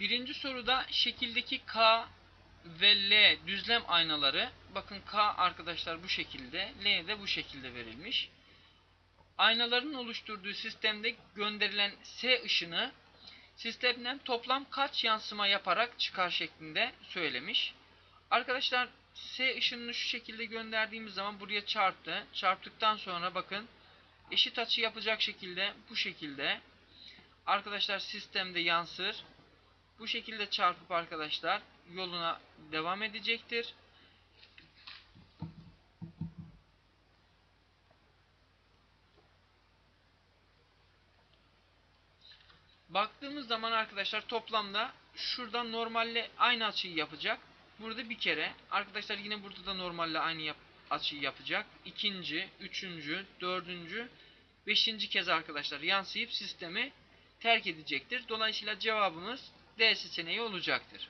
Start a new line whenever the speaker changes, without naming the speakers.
Birinci soruda şekildeki K ve L düzlem aynaları bakın K arkadaşlar bu şekilde L de bu şekilde verilmiş. Aynaların oluşturduğu sistemde gönderilen S ışını sistemden toplam kaç yansıma yaparak çıkar şeklinde söylemiş. Arkadaşlar S ışınını şu şekilde gönderdiğimiz zaman buraya çarptı. Çarptıktan sonra bakın eşit açı yapacak şekilde bu şekilde arkadaşlar sistemde yansır. Bu şekilde çarpıp arkadaşlar yoluna devam edecektir. Baktığımız zaman arkadaşlar toplamda şuradan normalle aynı açıyı yapacak. Burada bir kere. Arkadaşlar yine burada da normalle aynı yap açıyı yapacak. İkinci, üçüncü, dördüncü, beşinci kez arkadaşlar yansıyıp sistemi terk edecektir. Dolayısıyla cevabımız D seçeneği olacaktır.